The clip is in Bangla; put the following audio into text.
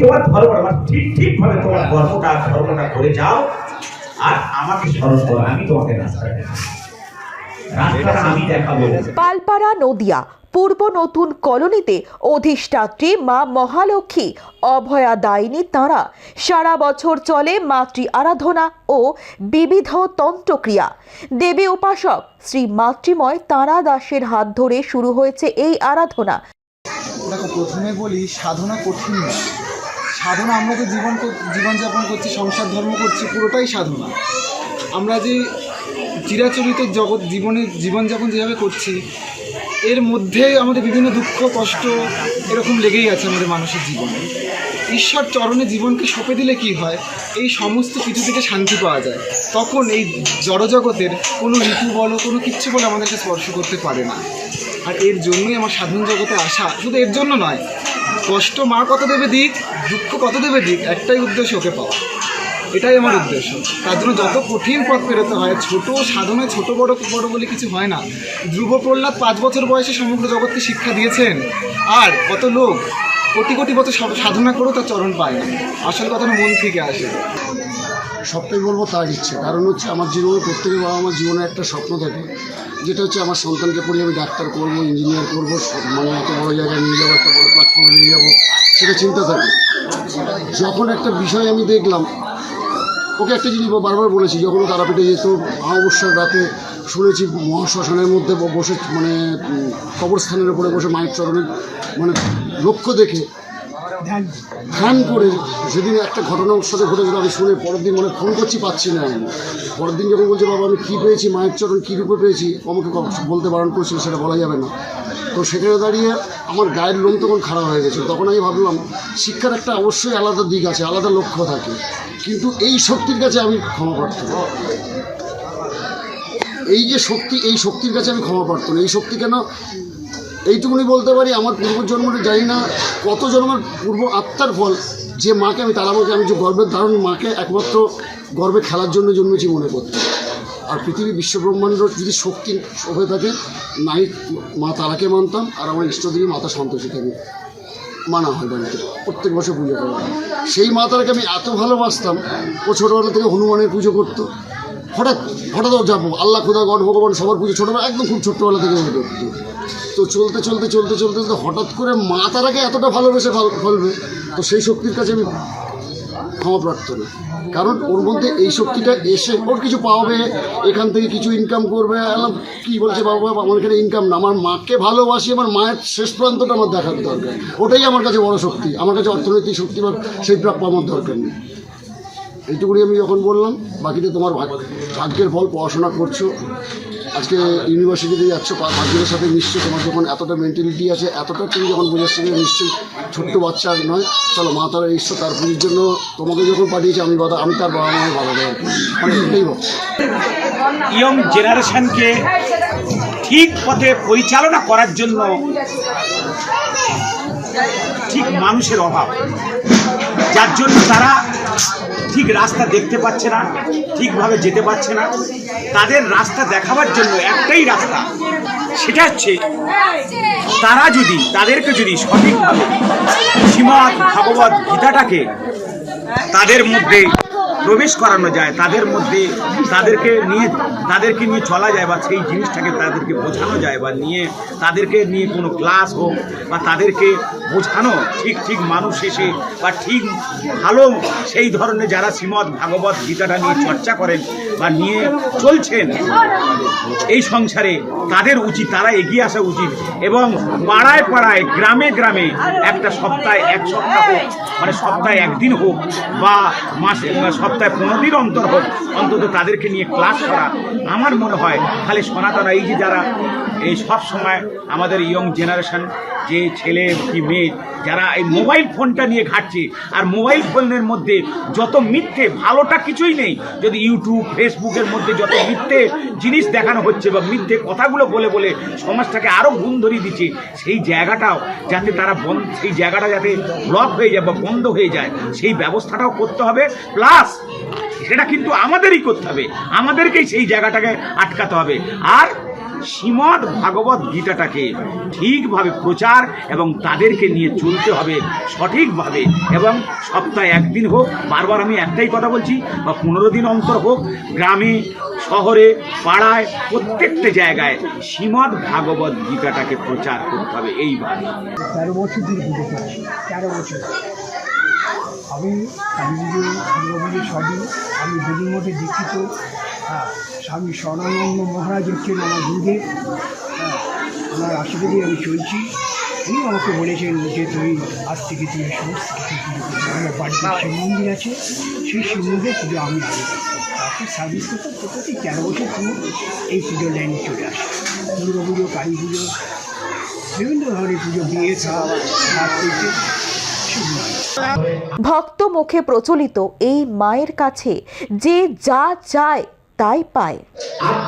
তোমার ধর্মটা ঠিক ঠিক ভাবে তোমার কর্মটা ধর্মটা করে যাও আর আমাকে স্মরণ করো আমি তোমাকে রাস্তা পালপাড়া নদিয়া পূর্ব নতুন কলোনিতে অধিষ্ঠাত্রী মা মহালক্ষ্মী অভয়া দায়িনী তাঁরা। সারা বছর চলে মাতৃ আরাধনা ও বিবিধ তন্ত্রক্রিয়া। দেবী উপাসক শ্রী মাতৃময় তারা দাসের হাত ধরে শুরু হয়েছে এই আরাধনা। দেখো প্রথমে বলি সাধনা কঠিন নয়। সাধনা, আমরা যে জীবন জীবনযাপন করছি, সংসার ধর্ম করছি, পুরোটাই সাধনা। আমরা যে চিরাচরিত জগৎ জীবনে জীবনযাপন যেভাবে করছি, এর মধ্যে আমাদের বিভিন্ন দুঃখ, কষ্ট এরকম লেগেই আছে আমাদের মানুষের জীবনে। ঈশ্বর চরণে জীবনকে সঁপে দিলে কি হয়? এই সমস্ত কিছু থেকে শান্তি পাওয়া যায়। তখন এই জড়জগতের কোনো ঋতু বলো, কোনো কিচ্ছু বলে আমাদেরকে স্পর্শ করতে পারে না। আর এর জন্যই আমার সাধন জগতে আসা শুধু এর জন্য নয়, কষ্ট মা কত দেবে দিক, দুঃখ কত দেবে দিক, একটাই উদ্দেশ্য ওকে পাওয়া। এটাই আমার উদ্দেশ্য। তার জন্য যত কঠিন পথ পেরোতে হয়, ছোট সাধনে ছোট বড় বড় বলে কিছু হয় না। ধ্রুব প্রহ্লাদ পাঁচ বছর বয়সে সমগ্র জগৎকে শিক্ষা দিয়েছেন। আর কত লোক কোটি কোটি বছর সাধনা করেও তার চরণ পায় না। আসল কথাটা মন থেকে আসে। সবটাই বলব তার ইচ্ছে। কারণ হচ্ছে আমার জীবনে প্রত্যেকের বাবা আমার জীবনে একটা স্বপ্ন থাকে। যেটা হচ্ছে আমার সন্তানকে পড়িয়ে আমি ডাক্তার করব, ইঞ্জিনিয়ার করব মানে এত বড় জায়গায় নিয়ে যাব, একটা বড় প্ল্যাটফর্মে নিয়ে যাব, সেটা চিন্তা থাকে। যখন একটা বিষয় আমি দেখলাম, ওকে একটা জিনিস বারবার বলেছি যখন তারাপীঠে যেত, অমাবস্যার রাতে শুনেছি মহাশ্মশানের মধ্যে বসে মানে কবরস্থানের উপরে বসে মায়ের চরণের মানে লক্ষ্য দেখে ধ্যান করে সেদিন একটা ঘটনা ওর সাথে ঘটেছিল, আমি শুনে পরের দিন মানে ফোন করছি, পাচ্ছি না আমি। পরের দিন যখন বলছে, বাবা, আমি কী পেয়েছি? মায়ের চরণ কী রূপে পেয়েছি? আমাকে বলতে বারণ করেছিল, সেটা বলা যাবে না। তো সেখানে দাঁড়িয়ে আমার গায়ের লোম তখন খারাপ হয়ে গেছে তখন আমি ভাবলাম, শিক্ষার একটা অবশ্যই আলাদা দিক আছে, আলাদা লক্ষ্য থাকে। কিন্তু এই শক্তির কাছে আমি ক্ষমা প্রার্থী। এই যে শক্তি, এই শক্তির কাছে আমি ক্ষমা প্রার্থী না। এই শক্তি কেন? এইটুকুনি বলতে পারি, আমার পূর্বজন্মটা জানি না, কত জন্মের পূর্ব আত্মার ফল, যে মাকে আমি তারা তারামাকে আমি যে গর্বের ধারণ মাকে একমাত্র গর্বে খেলার জন্য জন্মেছি মনে করতে আর পৃথিবী বিশ্বব্রহ্মাণ্ড যদি শক্তি হয়ে থাকে, নাই, মা তারাকে মানতাম, আর আমার ইষ্টদেবী মাতা সন্তোষীকে মানা হয় বাড়িতে, প্রত্যেক বছর পুজো করা। সেই মা তারাকে আমি এত ভালোবাসতাম, ও ছোটোবেলা থেকে হনুমানের পুজো করতো। হঠাৎ হঠাৎ ও যাব আল্লাহ খুদা গড, ভগবান সবার পুজো ছোটোবেলা একদম খুব ছোট্টবেলা থেকে তো চলতে চলতে চলতে চলতে চলতে হঠাৎ করে মা তারাকে এতটা ভালোবেসে ফল- ফলবে, তো সেই শক্তির কাছে আমি ক্ষমা প্রার্থনা। কারণ ওর মধ্যে এই শক্তিটা এসে ওর কিছু পাবে, এখান থেকে কিছু ইনকাম করবে কি বলছে, বাবা আমার এখানে ইনকাম না, আমার মাকে ভালোবাসি, আমার মায়ের শেষ প্রান্তটা আমার দেখার দরকার। ওটাই আমার কাছে বড় শক্তি, আমার কাছে অর্থনৈতিক শক্তি বা সেই প্রাপ্য আমার দরকার নেই। এইটুকুনি আমি যখন বললাম, বাকিটা তোমার ভাগ- ভাগ্যের ফল পড়াশোনা করছ। আজকে ইউনিভার্সিটিতে যাচ্ছ ভাগ্যের সাথে নিশ্চয়ই তোমার যখন এতটা মেন্টালিটি আছে, এতটা তুমি যখন বোঝাচ্ছ যে নিশ্চয়ই ছোট্ট বাচ্চা নয়, চলো মা তারা ঈশ্বর তার পুজোর জন্য তোমাকে যখন পাঠিয়েছে, আমি বাধা আমি তার বাবা মায়ের বাধা মানে এটাই ইয়ং জেনারেশনকে ঠিক পথে পরিচালনা করার জন্য ঠিক মানুষের অভাব। যার জন্য তারা ঠিক রাস্তা দেখতে পাচ্ছে না, ঠিকভাবে যেতে পারছে না। তাদের রাস্তা দেখাবার জন্য একটাই রাস্তা, সেটা হচ্ছে তারা যদি, তাদেরকে যদি সঠিকভাবে শ্রীমৎ ভাগবত গীতাটাকে তাদের মধ্যে প্রবেশ করানো যায়, তাদের মধ্যে তাদেরকে নিয়ে তাদেরকে নিয়ে চলা যায় বা সেই জিনিসটাকে তাদেরকে বোঝানো যায় বা নিয়ে তাদেরকে নিয়ে কোনো ক্লাস হোক বা তাদেরকে বোঝানো ঠিক ঠিক মানুষ এসে বা ঠিক ভালো সেই ধরনের যারা শ্রীমৎ ভাগবত গীতাটা নিয়ে চর্চা করেন বা নিয়ে চলছেন এই সংসারে তাদের উচিত, তারা এগিয়ে আসা উচিত এবং পাড়ায় পাড়ায়, গ্রামে গ্রামে একটা সপ্তাহে এক সপ্তাহ হোক মানে সপ্তাহে একদিন হোক বা মাসে সপ্তাহে পনেরো দিন অন্তর হোক, অন্তত তাদেরকে নিয়ে ক্লাস করা। আমার মনে হয় তাহলে সনাতন, এই যে যারা, এই সব সময় আমাদের ইয়ং জেনারেশন, যে ছেলে কি মেয়ে, যারা এই মোবাইল ফোনটা নিয়ে ঘাটছে, আর মোবাইল ফোনের মধ্যে যত মিথ্যে, ভালোটা কিছুই নেই, যদি ইউটিউব ফেসবুকের মধ্যে যত মিথ্যে জিনিস দেখানো হচ্ছে বা মিথ্যে কথাগুলো বলে বলে সমাজটাকে আরও গুণ ধরিয়ে দিচ্ছে, সেই জায়গাটাও যাতে তারা বন্ধ, সেই জায়গাটা যাতে ব্লক হয়ে যায় বা বন্ধ হয়ে যায়, সেই ব্যবস্থাটাও করতে হবে। প্লাস সেটা কিন্তু আমাদেরই করতে হবে। আমাদেরকেই সেই জায়গাটাকে আটকাতে হবে। আর শ্রীমদ্ ভাগবত গীতাটাকে ঠিকভাবে প্রচার এবং তাদেরকে নিয়ে চলতে হবে সঠিকভাবে এবং সপ্তাহে একদিন হোক, বারবার আমি একটাই কথা বলছি, বা পনেরো দিন অন্তর হোক, গ্রামে, শহরে, পাড়ায়, প্রত্যেকটা জায়গায় শ্রীমদ্ ভাগবত গীতাটাকে প্রচার করতে হবে এইভাবে তেরো বছর ধরে তেরো বছর। আমি কালী পুজো দুর্গা সবই আমি দেবীর মধ্যে দীক্ষিত। হ্যাঁ। স্বামী স্বর্ণানন্দ মহারাজ হচ্ছেন আমার গুরুদেব হ্যাঁ ওনার আশীর্বাদে আমি চলছি। উনি আমাকে বলেছেন যে তুই আজ থেকে তুই সমস্ত পুজো আমার বাড়িতে শিব মন্দির আছে, সেই শিব মন্দিরে পুজো আমি আগে তারপর সার্ভিস করতে তেরো বছর পুরো এই পুজোর লাইনে চলে আসে দুর্গা পুজো, কালী পুজো, বিভিন্ন ধরনের পুজো, বিয়ে খাওয়া হাত সেগুলো ভক্ত মুখে প্রচলিত এই মায়ের কাছে যে যা চায় তাই পায়।